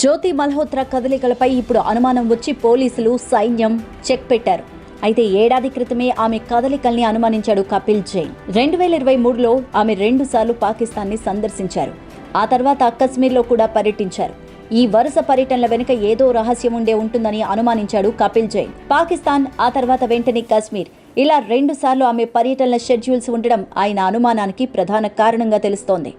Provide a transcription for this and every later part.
జ్యోతి మల్హోత్రా కదలికలపై ఇప్పుడు అనుమానం వచ్చి పోలీసులు సైన్యం చెక్ పెట్టారు. అయితే ఏడాది క్రితమే ఆమె కదలికల్ని అనుమానించాడు కపిల్ జైన్. రెండు వేల ఇరవై మూడులో ఆమె రెండు సార్లు పాకిస్తాన్ని సందర్శించారు. ఆ తర్వాత కశ్మీర్లో కూడా పర్యటించారు. ఈ వరుస పర్యటనల వెనుక ఏదో రహస్యం ఉండే ఉంటుందని అనుమానించాడు కపిల్ జైన్. పాకిస్తాన్ ఆ తర్వాత వెంటనే కశ్మీర్. ఇలా రెండు సార్లు ఆమె పర్యటనల షెడ్యూల్స్ ఉండడం ఆయన అనుమానానికి ప్రధాన కారణంగా తెలుస్తోంది.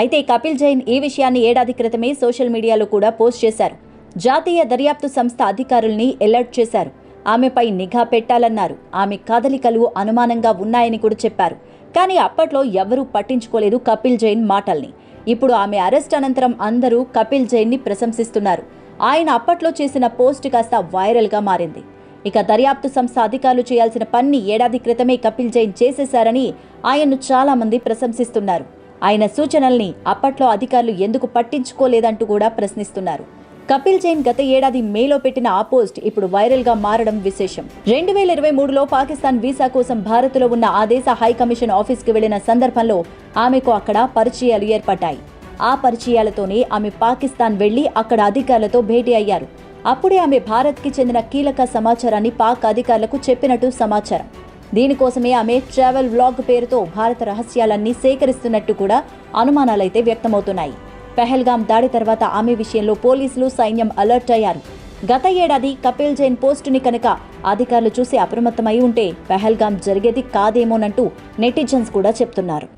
అయితే కపిల్ జైన్ ఈ విషయాన్ని ఏడాది క్రితమే సోషల్ మీడియాలో కూడా పోస్ట్ చేశారు. జాతీయ దర్యాప్తు సంస్థ అధికారుల్ని ఎలర్ట్ చేశారు. ఆమెపై నిఘా పెట్టాలన్నారు. ఆమె కదలికలు అనుమానంగా ఉన్నాయని కూడా చెప్పారు. కానీ అప్పట్లో ఎవరూ పట్టించుకోలేదు కపిల్ జైన్ మాటల్ని. ఇప్పుడు ఆమె అరెస్ట్ అనంతరం అందరూ కపిల్ జైన్ని ప్రశంసిస్తున్నారు. ఆయన అప్పట్లో చేసిన పోస్ట్ కాస్త వైరల్గా మారింది. ఇక దర్యాప్తు సంస్థ అధికారులు చేయాల్సిన పని ఏడాది క్రితమే కపిల్ జైన్ చేసేశారని ఆయన్ను చాలామంది ప్రశంసిస్తున్నారు. ఆయన సూచనల్ని అప్పట్లో అధికారులు ఎందుకు పట్టించుకోలేదంటూ కూడా ప్రశ్నిస్తున్నారు. కపిల్ జైన్ గత ఏడాది మేలో పెట్టిన ఆ పోస్ట్ ఇప్పుడు వైరల్గా మారడం విశేషం. రెండు వేల ఇరవై మూడులో పాకిస్తాన్ వీసా కోసం భారత్లో ఉన్న ఆ దేశ హై కమిషన్ ఆఫీస్కి వెళ్ళిన సందర్భంలో ఆమెకు అక్కడ పరిచయాలు ఏర్పడ్డాయి. ఆ పరిచయాలతోనే ఆమె పాకిస్తాన్ వెళ్ళి అక్కడ అధికారులతో భేటీ అయ్యారు. అప్పుడే ఆమె భారత్కి చెందిన కీలక సమాచారాన్ని పాక్ అధికారులకు చెప్పినట్టు సమాచారం. దీనికోసమే ఆమె ట్రావెల్ వ్లాగ్ పేరుతో భారత రహస్యాలన్నీ సేకరిస్తున్నట్టు కూడా అనుమానాలైతే వ్యక్తమవుతున్నాయి. పెహల్గాం దాడి తర్వాత ఆమె విషయంలో పోలీసులు సైన్యం అలర్ట్ అయ్యారు. గత ఏడాది కపిల్ జైన్ పోస్టుని కనుక అధికారులు చూసి అప్రమత్తమై ఉంటే పెహల్గాం జరిగేది కాదేమోనంటూ నెటిజన్స్ కూడా చెప్తున్నారు.